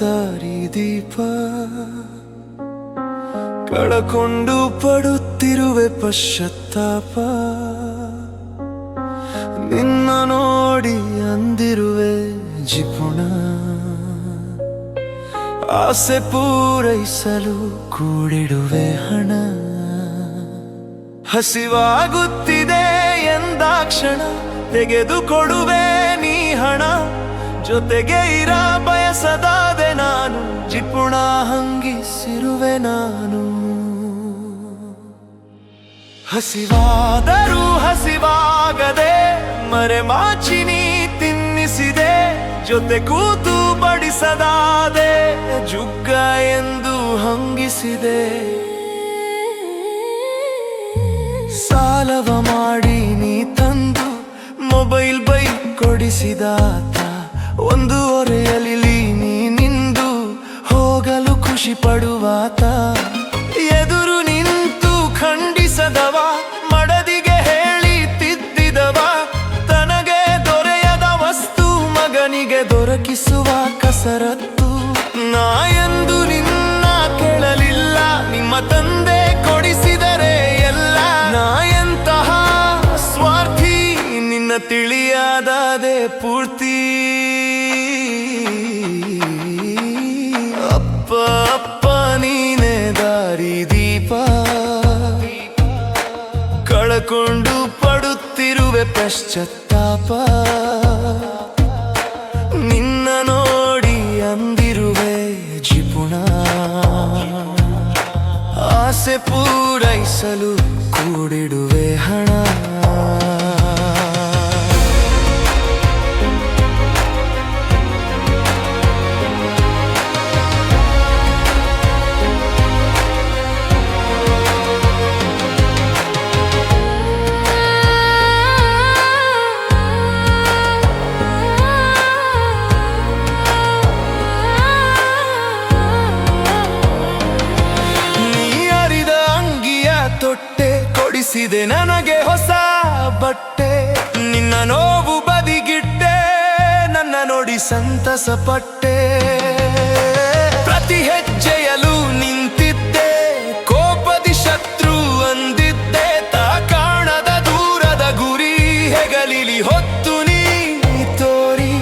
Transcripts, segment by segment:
ದಾರಿ ದೀಪ. ಕಳಕೊಂಡು ಪಡುತ್ತಿರುವೆ ಪಶ್ಚಾತ್ತಾಪ. ನಿನ್ನ ನೋಡಿ ಅಂದಿರುವೆ ಜಿಪುಣ ಆಸೆ ಪೂರೈಸಲು ಕೂಡಿಡುವೆ ಹಣ. ಹಸಿವಾಗುತ್ತಿದೆ ಎಂದಾಕ್ಷಣ ತೆಗೆದುಕೊಡುವೆ ನೀ ಹಣ. ಜೊತೆಗೆ ಇರ ಬಯಸದಾದೆ ನಾನು ಜಿಪುಣ ಹಂಗಿಸಿರುವೆ ನಾನು. ಹಸಿವಾದರೂ ಹಸಿವಾಗದೆ ಮರೆ ಮಾಚಿನಿ ತಿನ್ನಿಸಿದೆ, ಜೊತೆ ಕೂತು ಬಡಿಸದಾದೆ, ಜುಗ್ಗ ಎಂದು ಹಂಗಿಸಿದೆ. ಸಾಲವ ಮಾಡಿ ನೀ ತಂದು, ಮೊಬೈಲ್ ಬೈಕ್ ಕೊಡಿಸಿದಾತ ಎದುರು ನಿಂತು ಖಂಡಿಸದವ, ಮಡದಿಗೆ ಹೇಳಿ ತಿದ್ದಿದವ, ತನಗೆ ದೊರೆಯದ ವಸ್ತು ಮಗನಿಗೆ ದೊರಕಿಸುವ ಕಸರತ್ತು. ನಾಯಂದು ನಿನ್ನ ಕೇಳಲಿಲ್ಲ, ನಿಮ್ಮ ತಂದೆ ಕೊಡಿಸಿದರೆ ಎಲ್ಲ. ನಾಯಂತಹ ಸ್ವಾರ್ಥಿ, ನಿನ್ನ ತಿಳಿಯಾದದೆ ಪೂರ್ತಿ. ಕಳಕೊಂಡು ಪಡುತ್ತಿರುವೆ ಪಶ್ಚಾತ್ತಾಪ. ನಿನ್ನ ನೋಡಿ ಅಂದಿರುವೆ ಜಿಪುಣ. ಆಸೆ ಪೂರೈಸಲು ಕೂಡಿಡುವೆ ಹಣ. ಕೊಡಿಸಿದೆ ನನಗೆ ಹೊಸ ಬಟ್ಟೆ. ನಿನ್ನ ನೋವು ಬದಿಗಿಟ್ಟೆ, ನನ್ನ ನೋಡಿ ಸಂತಸ ಪಟ್ಟೆ. ಪ್ರತಿ ಹೆಜ್ಜೆಯಲು ನಿಂತಿದ್ದೆ, ಕೋಪದಿ ಶತ್ರು ಅಂದಿದ್ದೆ. ತಾ ಕಾಣದ ದೂರದ ಗುರಿ ಹೆಗಲಿಲಿ ಹೊತ್ತು ನೀ ತೋರಿ.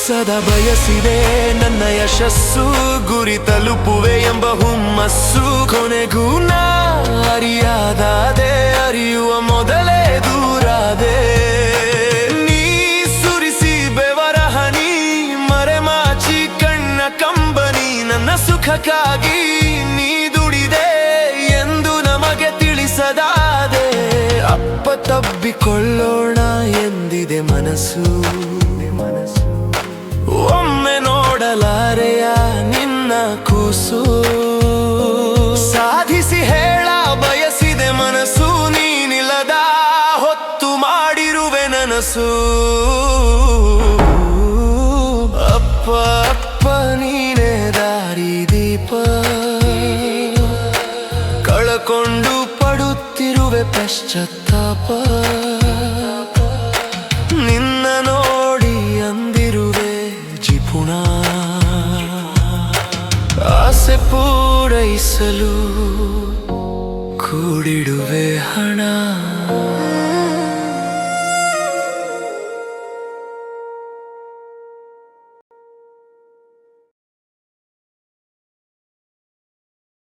ಸದಾ ಬಯಸಿದೆ ನನ್ನ ಯಶಸ್ಸು, ಗುರಿ ತಲುಪುವೆ ಎಂಬ ಹುಮ್ಮಸ್ಸು. ಕೊನೆಗೂ ನಾ ಅರಿಯುವ ಮೊದಲೇ ದೂರಾದೆ. ನೀ ಸುರಿಸಿ ಬೆವರ ಹನಿ ಮರೆಮಾಚಿ ಕಣ್ಣ ಕಂಬನಿ, ನನ್ನ ಸುಖಕ್ಕಾಗಿ ನೀ ದುಡಿದೆ ಎಂದು ನಮಗೆ ತಿಳಿಸದಾದೆ. ಅಪ್ಪ ತಬ್ಬಿಕೊಳ್ಳೋಣ ಎಂದಿದೆ ಮನಸ್ಸು ಮನಸ್ಸು. ಒಮ್ಮೆ ನೋಡಲಾರೆಯ ನಿನ್ನ ಕೂಸು? ನನಸು ಅಪ್ಪ ಅಪ್ಪ, ನೀನೆ ದಾರಿ ದೀಪ. ಕಳಕೊಂಡು ಪಡುತ್ತಿರುವೆ ಪಶ್ಚಾತ್ತಾಪ. ನಿನ್ನ ನೋಡಿ ಅಂದಿರುವೆ ಜಿಪುಣ. ಆಸೆ ಪೂರೈಸಲು ಕೂಡಿಡುವೆ ಹಣ.